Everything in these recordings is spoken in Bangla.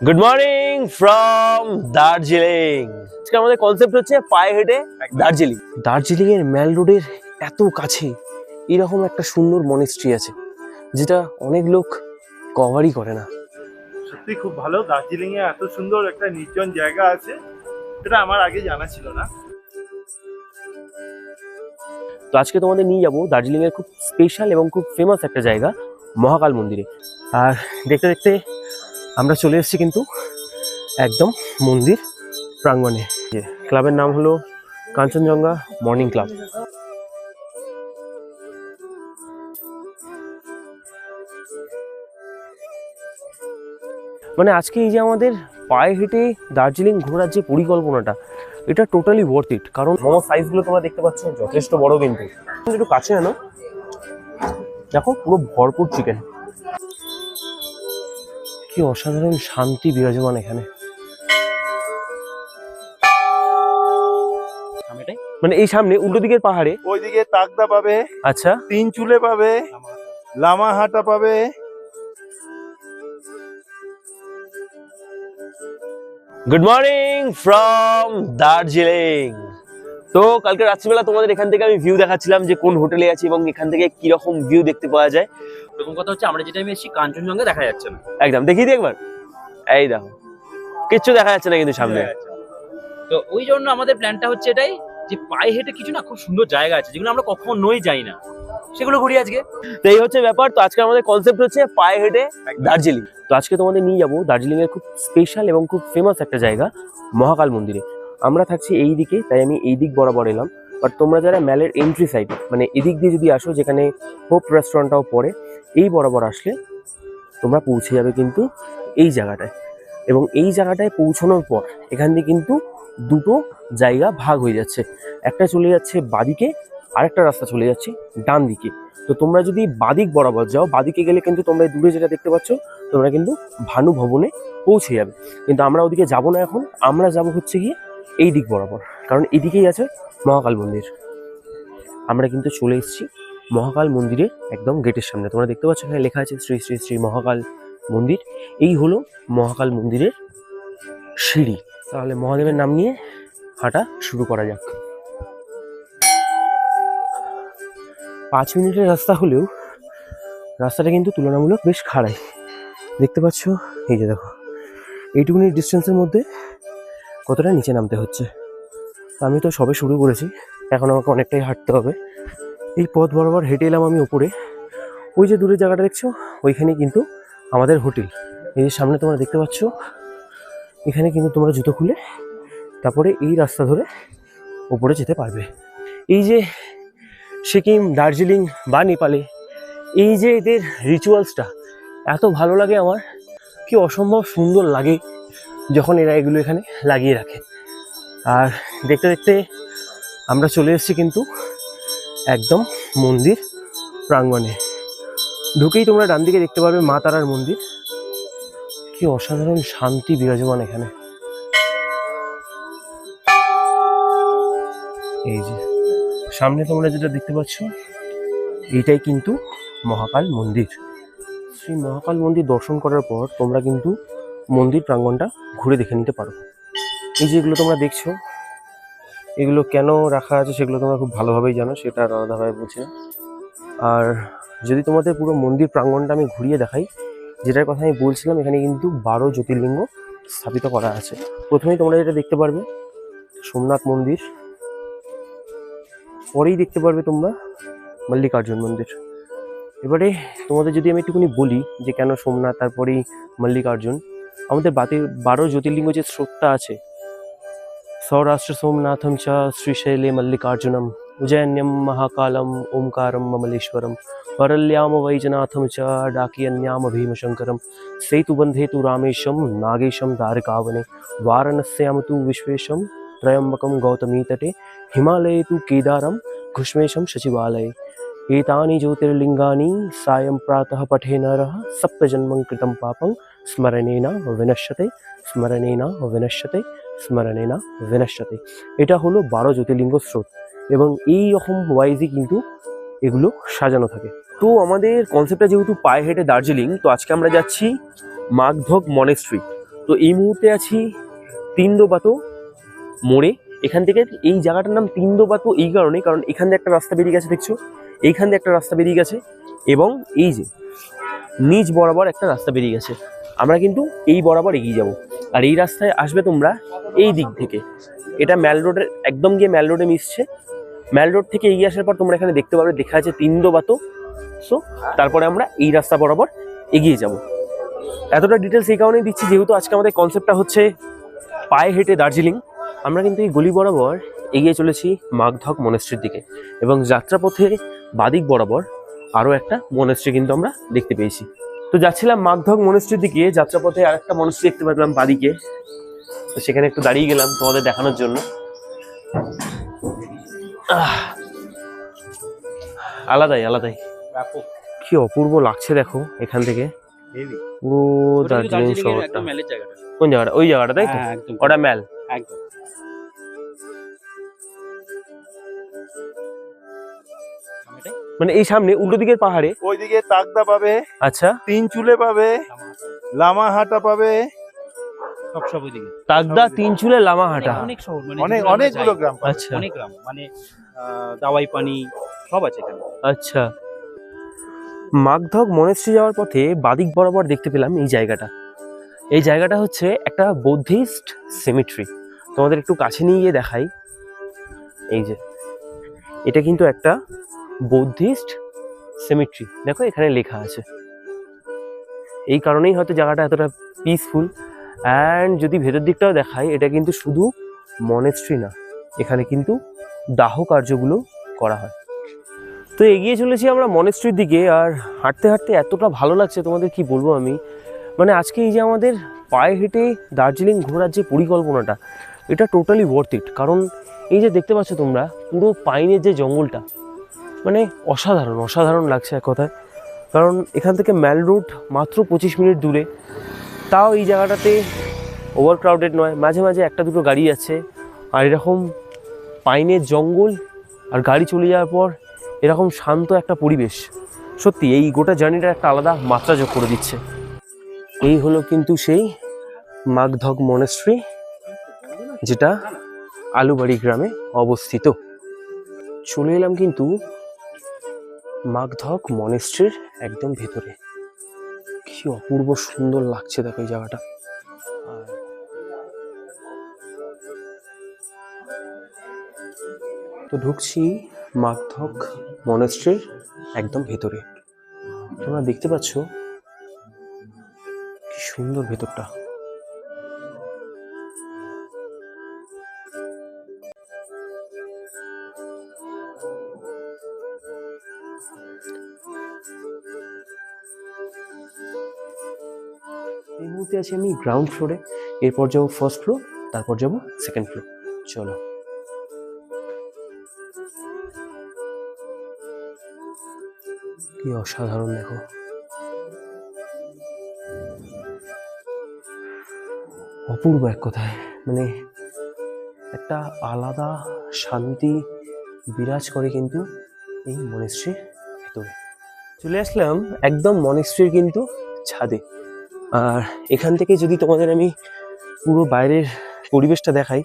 গুড মর্নিং ফ্রম দার্জিলিং আজকে আমাদের কনসেপ্ট হচ্ছে পায়ে হেঁটে দার্জিলিং। দার্জিলিং এর ম্যাল রোডের এত কাছে এরকম একটা সুন্দর মনেস্ট্রি আছে যেটা অনেক লোক কভারই করে না। সত্যি খুব ভালো দার্জিলিং এ এত সুন্দর একটা নির্জন জায়গা আছে এটা আমার আগে জানা ছিল না। তো আজকে তোমাদের নিয়ে যাব দার্জিলিং এর খুব স্পেশাল এবং খুব ফেমাস একটা জায়গা মহাকাল মন্দিরে। আর দেখতে দেখতে আমরা চলে এসেছি কিন্তু একদম মন্দির প্রাঙ্গণে। ক্লাবের নাম হলো কাঞ্চনজঙ্ঘা মর্নিং ক্লাব। মানে আজকে এই যে আমাদের পায়ে হেঁটে দার্জিলিং ঘোরার যে পরিকল্পনাটা, এটা টোটালি ওয়ার্থ ইট কারণ মোমো সাইজগুলো তোমরা দেখতে পাচ্ছ, যথেষ্ট বড় কিন্তু। একটু কাছে আনো। দেখো, পুরো ভরপুর চিকেন কি অসাধারণ শান্তি বিরাজমান এখানে। মানে এই সামনে উল্টো দিকের পাহাড়ে? ওইদিকে তাকদা পাবে আচ্ছা। তিন চুলে পাবে লামাহাটা পাবে। গুড মর্নিং ফ্রম দার্জিলিং তো কালকে রাত্রিবেলা তোমাদের এখান থেকে আমি ভিউ দেখাচ্ছিলাম যে কোন হোটেলে আছি এবং এখান থেকে কীরকম ভিউ দেখতে পাওয়া যায়। প্রথম কথা হচ্ছে আমরা যে টাইমে এসেছি কাঞ্চনজঙ্ঘা দেখা যাচ্ছে না। একদম দেখিয়ে দিই একবার। এই দেখো কিচ্ছু দেখা যাচ্ছে না কিন্তু সামনে। তো ওই জন্য আমাদের প্ল্যানটা হচ্ছে এটাই যে পায়ে হেঁটে কিছু না খুব সুন্দর জায়গা আছে যেগুলো আমরা কখনোই যাই না। সেগুলো ঘুরি আজকে। তো এই হচ্ছে ব্যাপার তো আজকে আমাদের কনসেপ্ট হচ্ছে পায়ে হেঁটে দার্জিলিং। তো আজকে তোমাদের নিয়ে যাব দার্জিলিং এর খুব স্পেশাল এবং খুব ফেমাস একটা জায়গা মহাকাল মন্দিরে। আমরা থাকছি এই দিকে তাই আমি এই দিক বরাবর এলাম। বাট তোমরা যারা ম্যালের এন্ট্রি সাইডে মানে এদিক দিয়ে যদি আসো যেখানে হোপ রেস্টুরেন্টটাও পড়ে এই বরাবর আসলে তোমরা পৌঁছে যাবে কিন্তু এই জায়গাটায়। এবং এই জায়গাটায় পৌঁছানোর পর এখান দিয়ে কিন্তু দুটো জায়গা ভাগ হয়ে যাচ্ছে। একটা চলে যাচ্ছে বাদিকে, আরেকটা রাস্তা চলে যাচ্ছে ডান দিকে তো তোমরা যদি বাদিক বরাবর যাও, বাদিকে গেলে কিন্তু তোমরা দূরে যেটা দেখতে পাচ্ছ, তোমরা কিন্তু ভানু ভবনে পৌঁছে যাবে। কিন্তু আমরা ওদিকে যাব না এখন, আমরা যাব হচ্ছে গিয়ে এই দিক বরাবর। কারণ এদিকেই আছে মহাকাল মন্দির। আমরা কিন্তু চলে এসেছি মহাকাল মন্দিরের একদম গেটের সামনে। তোমরা দেখতে পাচ্ছ এখানে লেখা আছে শ্রী শ্রী শ্রী মহাকাল মন্দির। এই হলো মহাকাল মন্দিরের সিঁড়ি। তাহলে মহাদেবের নাম নিয়ে হাঁটা শুরু করা যাক। পাঁচ মিনিটের রাস্তা হলেও রাস্তাটা কিন্তু তুলনামূলক বেশ খাড়াই। দেখতে পাচ্ছ? এই যে দেখো। এইটুকুনি ডিস্টেন্সের মধ্যে কতটা নিচে নামতে হচ্ছে? আমি তো সবে শুরু করেছি। এখন আমাকে অনেকটাই হাঁটতে হবে। এই পথ বরাবর হেঁটে এলাম আমি উপরে। ওই যে দূরের জায়গাটা দেখছ, ওইখানে কিন্তু আমাদের হোটেল। এই যে সামনে তোমরা দেখতে পাচ্ছ, এখানে কিন্তু তোমরা জুতো খুলে তারপরে এই রাস্তা ধরে উপরে যেতে পারবে। এই যে সিকিম, দার্জিলিং বা নেপালে, এই যে এদের রিচুয়ালসটা এত ভালো লাগে আমার। কি অসম্ভব সুন্দর লাগে যখন এরা এগুলো এখানে লাগিয়ে রাখে। আর দেখতে দেখতে আমরা চলে এসেছি কিন্তু একদম মন্দির প্রাঙ্গণে। ঢুকেই তোমরা ডান দিকে দেখতে পারবে মা তারার মন্দির। কি অসাধারণ শান্তি বিরাজমান এখানে। এই যে, সামনে তোমরা যেটা দেখতে পাচ্ছ এইটাই কিন্তু মহাকাল মন্দির। শ্রী মহাকাল মন্দির দর্শন করার পর তোমরা কিন্তু মন্দির প্রাঙ্গণটা ঘুরে দেখে নিতে পারো। এই যে এগুলো তোমরা দেখছ এগুলো কেন রাখা আছে সেগুলো তোমরা খুব ভালোভাবেই জানো, সেটা আলাদাভাবে বলছি না। আর যদি তোমাদের পুরো মন্দির প্রাঙ্গণটা আমি ঘুরিয়ে দেখাই, যেটার কথা আমি বলছিলাম, এখানে কিন্তু বারো জ্যোতির্লিঙ্গ স্থাপিত করা আছে প্রথমেই তোমরা যেটা দেখতে পারবে, সোমনাথ মন্দির, পরেই দেখতে পারবে তোমরা মল্লিকার্জুন মন্দির এবারে তোমাদের যদি আমি একটুখানি বলি যে কেন সোমনাথ, তারপরেই মল্লিকার্জুন, আমাদের বাতি বারো জ্যোতির্লিঙ্গ যে স্রোতটা আছে सौराष्ट्र सोमनाथम च श्रीशैले मल्लिकार्जुनम उज्जैन्यं महाकालम् ओंकारं ममलेश्वरं परल्याम वैजनाथं च डाकियन्याम सेतुबंधे तो रामेशम नागेशम नागेशं तारकावने तो विश्वेशम विश्वेशं गौतमी गौतमीतटे हिमाल तो केदारम घुष्मेशम शचिवालये एतानि ज्योतिर्लिङ्गानि सायं प्रातः पठे नर, सप्तजन्मं कृतं पापं, स्मरणेन विनश्यते स्मरणेन विनश्यते। বিনশ্যতে স্মরণেনা বিনশ্যতে এটা হলো বারো জ্যোতির্লিঙ্গ স্রোত এবং এই রকম ওয়াইজই কিন্তু এগুলো সাজানো থাকে। তো আমাদের কনসেপ্টটা যেহেতু পায়ে হেঁটে দার্জিলিং, তো আজকে আমরা যাচ্ছি মাগধক মনেস্ট্রি তো এই মুহূর্তে আছি তিনদোবাতো মোড়ে। এখান থেকে এই জায়গাটার নাম তিনদোবাতো এই কারণে, কারণ এখান দিয়ে একটা রাস্তা বেরিয়ে গেছে, দেখছ? এইখান দিয়ে একটা রাস্তা বেরিয়ে গেছে এবং এই যে নিজ বরাবর একটা রাস্তা বেরিয়ে গেছে। আমরা কিন্তু এই বরাবর এগিয়ে যাব। আর এই রাস্তায় আসবে তোমরা এই দিক থেকে। এটা ম্যাল রোডের একদম গিয়ে ম্যাল রোডে মিশছে। ম্যাল রোড থেকে এগিয়ে আসার পর তোমরা এখানে দেখতে পাবে, দেখা আছে তিনদোবাতো সো তারপরে আমরা এই রাস্তা বরাবর এগিয়ে যাব। এতটা ডিটেলস এই কারণেই দিচ্ছি, যেহেতু আজকে আমাদের কনসেপ্টটা হচ্ছে পায়ে হেঁটে দার্জিলিং। আমরা কিন্তু এই গলি বরাবর এগিয়ে চলেছি মাগধক মনেস্ট্রির দিকে। এবং যাত্রাপথে বাদিক বরাবর আরও একটা মনেস্ট্রি কিন্তু আমরা দেখতে পেয়েছি। তো যাচ্ছিলাম মাগধক মনেস্ট্রির দিকে যাত্রাপথে আর একটা মনেস্ট্রি দেখতে পেলাম বাদিকে তো সেখানে একটু দাঁড়িয়ে গেলাম তোমাদের দেখানোর জন্য। আলাদাই আলাদাই। কি অপূর্ব লাগছে দেখো এখান থেকে। পুরো দার্জিলিং শহরটা। কোন জায়গাটা? ওই জায়গাটা তাই তো? হ্যাঁ, ওটা ম্যাল। একদম। মানে এই সামনে উল্টো দিকের পাহাড়ে? ওইদিকে তাকদা পাবে আচ্ছা। তিন চুলে পাবে লামাহাটা পাবে। চুলে লামাহাটা অনেক- অনেক শহর মানে অনেক অনেকগুলো গ্রাম পাবে আচ্ছা। অনেক গ্রাম মানে দাওয়াই পানি সব আছে এখানে। আচ্ছা। মাগধক মনেস্ট্রি যাওয়ার পথে বাদিক বরাবর দেখতে পেলাম এই জায়গাটা। এই জায়গাটা হচ্ছে একটা বৌদ্ধিস্ট সেমিট্রি তোমাদের একটু কাছে নিয়ে গিয়ে দেখাই। এই যে এটা কিন্তু একটা বৌদ্ধিস্ট সেমিট্রি দেখো এখানে লেখা আছে। এই কারণেই হয়তো জায়গাটা এতটা পিসফুল অ্যান্ড যদি ভেতর দিকটাও দেখাই, এটা কিন্তু শুধু মনেস্ট্রি না, এখানে কিন্তু দাহ কার্যগুলো করা হয়। তো এগিয়ে চলেছি আমরা মনেস্ট্রির দিকে, আর হাঁটতে হাঁটতে এতটা ভালো লাগছে, তোমাদের কি বলব আমি? মানে আজকে এই যে আমাদের পায়ে হেঁটে দার্জিলিং ঘোরার যে পরিকল্পনাটা, এটা টোটালি ওয়ার্থ ইট কারণ এই যে দেখতে পাচ্ছ তোমরা, পুরো পাইনের যে জঙ্গলটা মানে অসাধারণ অসাধারণ লাগছে এক কথায়। কারণ এখান থেকে ম্যাল রোড মাত্র পঁচিশ মিনিট দূরে। তাও এই জায়গাটাতে ওভার ক্রাউডেড নয়, মাঝে মাঝে একটা দুটো গাড়ি আছে। আর এরকম পাইনের জঙ্গল আর গাড়ি চলে যাওয়ার পর এরকম শান্ত একটা পরিবেশ। সত্যি, এই গোটা জার্নিটা একটা আলাদা মাত্রা যোগ করে দিচ্ছে। এই হলো কিন্তু সেই মাগধক মনেস্ট্রি যেটা আলুবাড়ি গ্রামে অবস্থিত। চলে এলাম কিন্তু মাগধক মনেস্ট্রির একদম ভেতরে। কি অপূর্ব সুন্দর লাগছে দেখো এই জায়গাটা। তো ঢুকছি মাগধক মনেস্ট্রির একদম ভেতরে। তোমরা দেখতে পাচ্ছ কি সুন্দর ভেতরটা। এই মুহূর্তে আছি আমি গ্রাউন্ড ফ্লোরে এরপর যাব ফার্স্ট ফ্লোর তারপর যাব সেকেন্ড ফ্লোর চলো। কি অসাধারণ, দেখো। অপূর্ব এক কথায়। মানে একটা আলাদা শান্তি বিরাজ করে কিন্তু এই মনেস্ট্রির ভেতরে। চলে আসলাম একদম মনেশ্রীর কিন্তু ছাদে। আর এখান থেকে যদি তোমাদের আমি পুরো বাইরের পরিবেশটা দেখাই,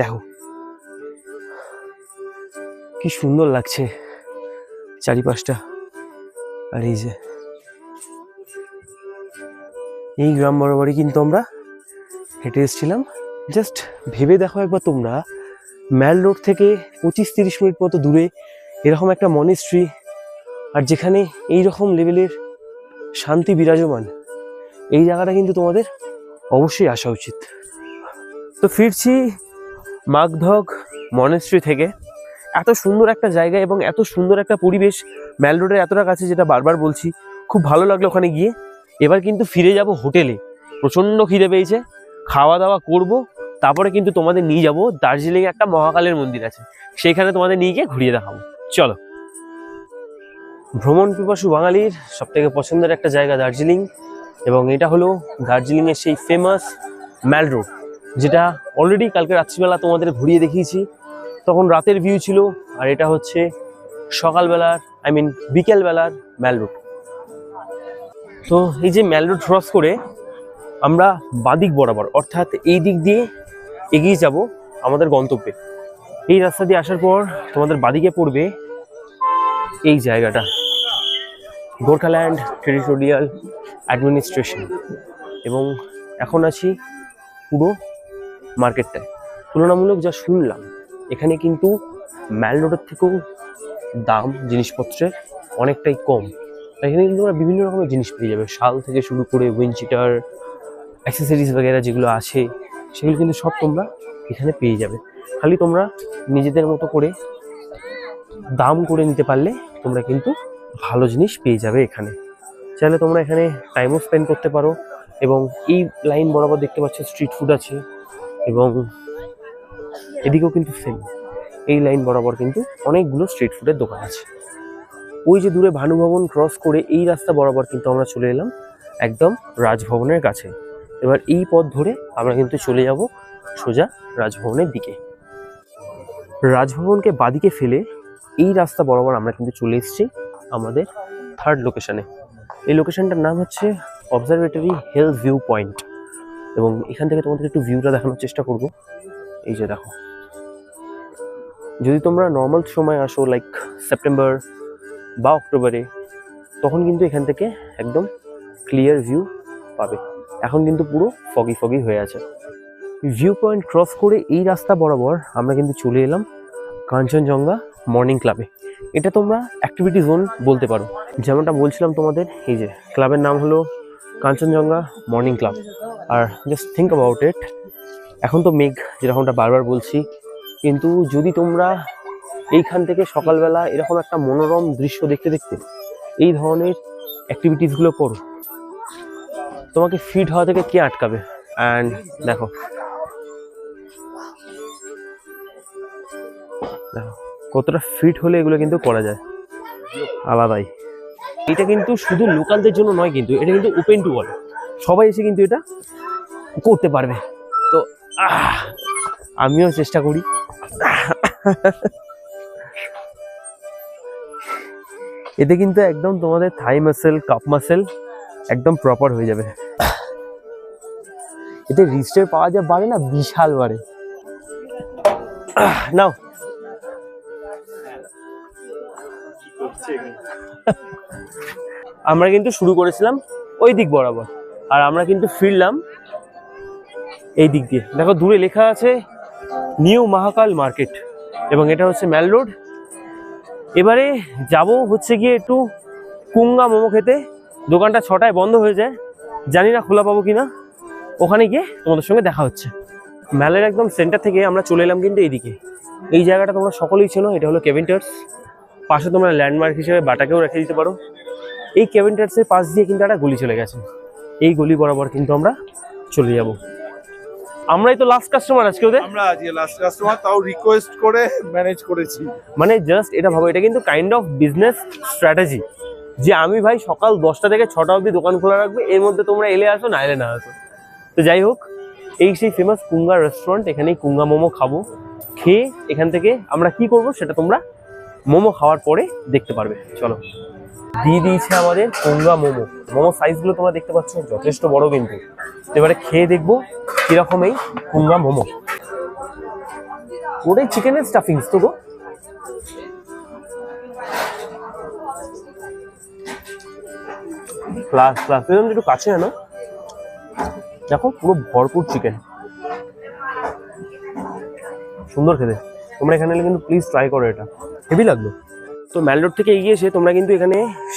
দেখো, কি সুন্দর লাগছে চারিপাশটা। আর এই যে, এই গ্রাম বরাবরই কিন্তু আমরা হেঁটে এসেছিলাম। জাস্ট ভেবে দেখো একবার তোমরা, ম্যাল রোড থেকে পঁচিশ তিরিশ মিনিট মতো দূরে এরকম একটা মনেস্ট্রি আর যেখানে এই রকম লেভেলের শান্তি বিরাজমান। এই জায়গাটা কিন্তু তোমাদের অবশ্যই আসা উচিত। তো ফিরছি মাগধক মনেস্ট্রি থেকে। এত সুন্দর একটা জায়গা এবং এত সুন্দর একটা পরিবেশ ম্যাল রোডের এতটা কাছে যেটা বারবার বলছি, খুব ভালো লাগল ওখানে গিয়ে। এবার কিন্তু ফিরে যাব হোটেলে। প্রচণ্ড খিদে পেয়েছে খাওয়া দাওয়া করব, তারপরে কিন্তু তোমাদের নিয়ে যাব। দার্জিলিংয়ে একটা মহাকালের মন্দির আছে, সেইখানে তোমাদের নিয়ে গিয়ে ঘুরিয়ে দেখাবো। চলো। ভ্রমণ পিপাসু বাঙালির সব থেকে পছন্দের একটা জায়গা দার্জিলিং। এবং এটা হলো দার্জিলিংয়ের সেই ফেমাস ম্যাল রোড যেটা অলরেডি কালকে রাত্রিবেলা তোমাদের ঘুরিয়ে দেখিয়েছি। তখন রাতের ভিউ ছিল, আর এটা হচ্ছে সকালবেলার আই মিন বিকেলবেলার ম্যাল রোড তো এই যে ম্যাল রোড ক্রস করে আমরা বাদিক বরাবর, অর্থাৎ এই দিক দিয়ে এগিয়ে যাব আমাদের গন্তব্যে। এই রাস্তা দিয়ে আসার পর তোমাদের বাদিকে পড়বে এই জায়গাটা। Gorkhaland, territorial administration. এবং এখন আছি পুরো মার্কেটটায়। তুলনামূলক যা শুনলাম, এখানে কিন্তু ম্যাল রোডের থেকেও দাম জিনিসপত্রের অনেকটাই কম। এখানে কিন্তু তোমরা বিভিন্ন রকমের জিনিস পেয়ে যাবে। শাল থেকে শুরু করে উইনচিটার অ্যাক্সেসরিজ বগেরা যেগুলো আছে, সেগুলো কিন্তু সব তোমরা এখানে পেয়ে যাবে। খালি তোমরা নিজেদের মতো করে দাম করে নিতে পারলে তোমরা কিন্তু ভালো জিনিস পেয়ে যাবে এখানে। চাইলে তোমরা এখানে টাইমও স্পেন্ড করতে পারো এবং এই লাইন বরাবর দেখতে পাচ্ছ স্ট্রিট ফুড আছে এবং এদিকেও কিন্তু সেম এই লাইন বরাবর কিন্তু অনেকগুলো স্ট্রিট ফুডের দোকান আছে। ওই যে দূরে ভানুভবন ক্রস করে এই রাস্তা বরাবর কিন্তু আমরা চলে এলাম একদম রাজভবনের কাছে। এবার এই পথ ধরে আমরা কিন্তু চলে যাব সোজা রাজভবনের দিকে। রাজভবনকে বাদিকে ফেলে এই রাস্তা বরাবর আমরা কিন্তু চলে এসেছি। আমাদের থার্ড লোকেশানে এই লোকেশানটার নাম হচ্ছে অবজারভেটরি হেল ভিউ পয়েন্ট এবং এখান থেকে তোমাদের একটু ভিউটা দেখানোর চেষ্টা করব। এই যে দেখো। যদি তোমরা নর্মাল সময় আসো লাইক সেপ্টেম্বর বা অক্টোবরে তখন কিন্তু এখান থেকে একদম ক্লিয়ার ভিউ পাবে। এখন কিন্তু পুরো ফগি ফগি হয়ে আছে। ভিউ পয়েন্ট ক্রস করে এই রাস্তা বরাবর আমরা কিন্তু চলে এলাম কাঞ্চনজঙ্ঘা মর্নিং ক্লাবে। এটা তোমরা অ্যাক্টিভিটি জোন বলতে পারো। যেমনটা বলছিলাম তোমাদের, এই যে ক্লাবের নাম হলো কাঞ্চনজঙ্ঘা মর্নিং ক্লাব। আর জাস্ট থিঙ্ক অ্যাবাউট ইট এখন তো মেঘ যেরকমটা বারবার বলছি, কিন্তু যদি তোমরা এইখান থেকে সকালবেলা এরকম একটা মনোরম দৃশ্য দেখতে দেখতে এই ধরনের অ্যাক্টিভিটিসগুলো করো, তোমাকে ফিট হওয়া থেকে কে আটকাবে? অ্যান্ড দেখো। দেখো। কতটা ফিট হলে এগুলো কিন্তু করা যায়। আলাদাই এটা কিন্তু শুধু লোকালদের জন্য নয় কিন্তু, এটা কিন্তু ওপেন টু অল সবাই এসে কিন্তু এটা করতে পারবে। তো আমিও চেষ্টা করি। এতে কিন্তু একদম তোমাদের থাই মাসেল কাপ মাসেল একদম প্রপার হয়ে যাবে। এতে রিস্টের পাওয়া যা বাড়ে না? বিশাল বাড়ে। নাও। আমরা কিন্তু শুরু করেছিলাম ওই দিক বরাবর, আর আমরা কিন্তু ফিরলাম এই দিক দিয়ে। দেখো, দূরে লেখা আছে নিউ মহাকাল মার্কেট, এবং এটা হচ্ছে ম্যাল রোড। এবারে যাব হচ্ছে গিয়ে একটু কুঙ্গা মোমো খেতে। দোকানটা ছটায় বন্ধ হয়ে যায়, জানি না খোলা পাবো কিনা। ওখানে গিয়ে তোমাদের সঙ্গে দেখা হচ্ছে। ম্যালের একদম সেন্টার থেকে আমরা চলে এলাম কিন্তু এইদিকে। এই জায়গাটা তোমরা সকলেই ছিল এটা হলো কেভেন্টার্স পাশে তোমরা ল্যান্ডমার্ক হিসেবে বাটাকেও রেখে দিতে পারো। এই কেভেন্টার্সের পাশ দিয়ে কিন্তু একটা গলি চলে গেছে। এই গলি বরাবর কিন্তু আমরা চলে যাব। আমরাই তো লাস্ট কাস্টমার আজকে ওদের। আমরা আজকে লাস্ট কাস্টমার তাও রিকোয়েস্ট করে ম্যানেজ করেছি। মানে জাস্ট এটা ভাবো এটা কিন্তু কাইন্ড অফ বিজনেস স্ট্র্যাটেজি যে আমি ভাই সকাল দশটা থেকে ছটা অবধি দোকান খোলা রাখবে এর মধ্যে তোমরা এলে আসো না এলে না আসো। তো যাই হোক এই সেই ফেমাস কুঙ্গা রেস্টুরেন্ট এখানেই কুঙ্গা মোমো খাব। খেয়ে এখান থেকে আমরা কি করব সেটা তোমরা মোমো খাওয়ার পরে দেখতে পারবে। চলো। দিয়ে দিয়েছে আমাদের কুঙ্গা মোমো। মোমো সাইজগুলো তোমরা দেখতে পাচ্ছ, যথেষ্ট বড় কিন্তু। এবারে খেয়ে দেখব কীরকম এই কুঙ্গা মোমো। ওটাই চিকেনের স্টাফিংস তো গো। ক্লাস ক্লাস এরকম একটু কাছে আনো। দেখো, পুরো ভরপুর চিকেন সুন্দর খেতে। তোমরা এখানে এলে কিন্তু প্লিজ ট্রাই করো এটা। হেভি লাগল। তো ম্যাল রোড থেকে এগিয়ে এসে তোমরা কিন্তু এখানে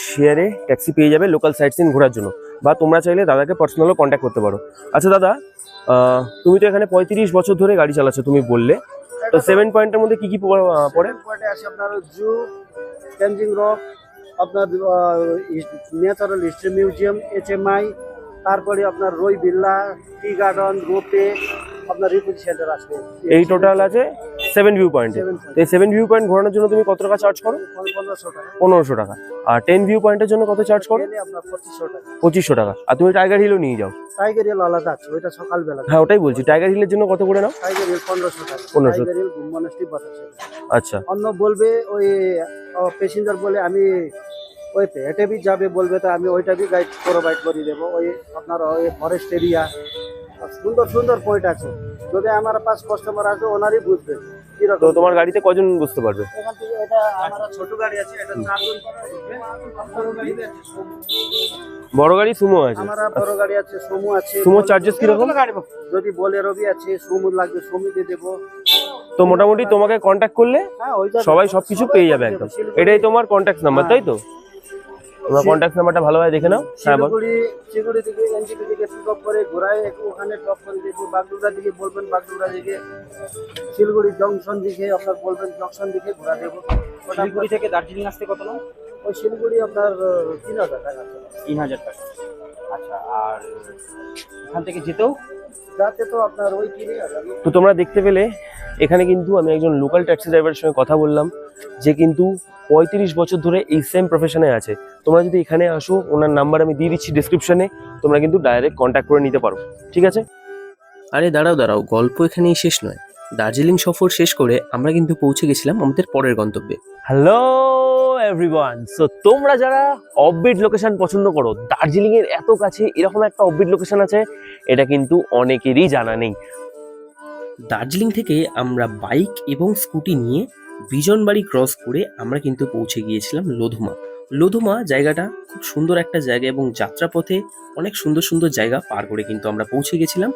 শেয়ারে ট্যাক্সি পেয়ে যাবে লোকাল সাইট সিন ঘোরার জন্য। বা তোমরা চাইলে দাদাকে পার্সোনালও কন্ট্যাক্ট করতে পারো। আচ্ছা দাদা তুমি তো এখানে পঁয়ত্রিশ বছর ধরে গাড়ি চালাচ্ছ তুমি বললে। তো সেভেন পয়েন্টের মধ্যে কি কি পড়ে আছে আপনার জু রক আপনার ন্যাচারাল হিস্ট্রি মিউজিয়াম এইচএমআই তারপরে আপনার রই বিল্লা টি গার্ডেন রোপে আপনার রিপুজি সেন্টার আসবে এই টোটাল আছে? সেভেন ভিউ পয়েন্টে তো এই সেভেন ভিউ পয়েন্ট ঘোরানোর জন্য তুমি কত টাকা চার্জ করো? পনেরোশো টাকা। পনেরোশো টাকা। আর টেন ভিউ পয়েন্টের জন্য কত চার্জ করো? পঁচিশশো টাকা। আর তুমি টাইগার হিলও নিয়ে যাও। টাইগার হিল আলাদা আছে ওইটা সকালবেলা। হ্যাঁ ওটাই বলছি। টাইগার হিলের জন্য কত করে নাও? টাইগার হিল পনেরোশো টাকা। 1500 টাইগার হিল ঘুমমানষ্টি বাতাসে আচ্ছা। অন্য বলবে ওই প্যাসেঞ্জার বলে আমি ওই হেঁটে বি যাবে বলবে তো আমি ওইটা বি গাইড প্রোভাইড করে দেবো। ওই আপনার ওই ফরেস্ট এরিয়া সুন্দর সুন্দর পয়েন্ট আছে। যদি আমার পাস কাস্টমার আছে ওনারই বুঝবে। তো তোমার গাড়িতে কজন বসতে পারবে। বড় গাড়ি সুমো। আছে? বড় গাড়ি আছে সুমো আছে। সুমো চার্জেস কীরকম? যদি বলে রবি আছে সুমো লাগবে সুমি দিয়ে দেবো। তো মোটামুটি তোমাকে কন্ট্যাক্ট করলে হ্যাঁ সবাই সবকিছু পেয়ে যাবে একদম। এটাই তোমার কন্ট্যাক্ট নাম্বার তাই তো? তোমার কন্ট্যাক্ট নাম্বারটা ভালোভাবে দেখে নাও। হ্যাঁ বল। শিলিগুড়ি থেকে এনজিপি থেকে পিক আপ করে ঘোরায় একটু ওখানে ড্রপ করে দেবো বাগডোগরা দিকে বলবেন বাগডোগরা দিকে। শিলিগুড়ি জংশন দিকে আপনার বলবেন জংশন দিকে ঘোরা দেবো। শিলিগুড়ি থেকে দার্জিলিং আসতে কত নাও? ওই শিলিগুড়ি আপনার তিন হাজার টাকা। তিন হাজার টাকা। আচ্ছা আর এখান থেকে যেতেও? যাতে তো আপনার ওই তিন হাজার। তো তোমরা দেখতে পেলে এখানে কিন্তু আমি একজন লোকাল ট্যাক্সি ড্রাইভারের সঙ্গে কথা বললাম। যে কিন্তু পঁয়ত্রিশ বছর ধরে এই সেম প্রফেশনে আছে। তোমরা যদি এখানে আসো ওনার নাম্বার আমি দিয়ে দিচ্ছি ডিসক্রিপশনে তোমরা কিন্তু ডাইরেক্ট কন্ট্যাক্ট করে নিতে পারো। ঠিক আছে? আরে দাঁড়াও দাঁড়াও গল্প এখানেই শেষ নয়। দার্জিলিং সফর শেষ করে আমরা কিন্তু পৌঁছে গেছিলাম আমাদের পরের গন্তব্যে। হ্যালো এভরিওয়ান সো তোমরা যারা অফবিট লোকেশন পছন্দ করো দার্জিলিং এর এত কাছে এরকম একটা অফবিট লোকেশন আছে এটা কিন্তু অনেকেরই জানা নেই। দার্জিলিং থেকে আমরা বাইক এবং স্কুটি নিয়ে বিজনবাড়ি ক্রস করে আমরা কিন্তু পৌঁছে গিয়েছিলাম লোধুমা। লোধুমা জায়গাটা খুব সুন্দর একটা জায়গা এবং যাত্রাপথে অনেক সুন্দর সুন্দর জায়গা পার করে কিন্তু আমরা পৌঁছে গেছিলাম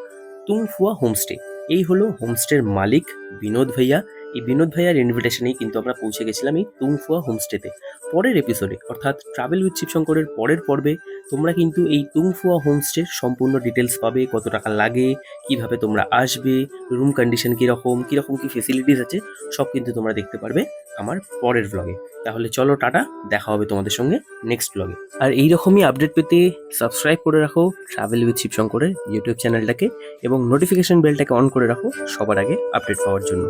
তুংফুয়া হোমস্টে এই হলো হোমস্টের মালিক বিনোদ ভাইয়া। এই বিনোদ ভাইয়ার ইনভিটেশনেই কিন্তু আমরা পৌঁছে গেছিলাম এই তুংফুয়া হোমস্টেতে পরের এপিসোডে অর্থাৎ ট্রাভেল উইথ শিবশঙ্করের পরের পর্বে, তোমরা কিন্তু এই তুংফুয়া হোমস্টের সম্পূর্ণ ডিটেলস পাবে, কত টাকা লাগে, কীভাবে তোমরা আসবে রুম কন্ডিশন কীরকম কীরকম কী ফেসিলিটিস আছে, সব কিন্তু তোমরা দেখতে পারবে আমার পরের ব্লগে তাহলে চলো টাটা, দেখা হবে তোমাদের সঙ্গে নেক্সট ব্লগে আর এই রকমই আপডেট পেতে সাবস্ক্রাইব করে রাখো ট্রাভেল উইথ শিবশঙ্করের ইউটিউব চ্যানেলটাকে এবং নোটিফিকেশন বেলটাকে অন করে রাখো সবার আগে আপডেট পাওয়ার জন্য।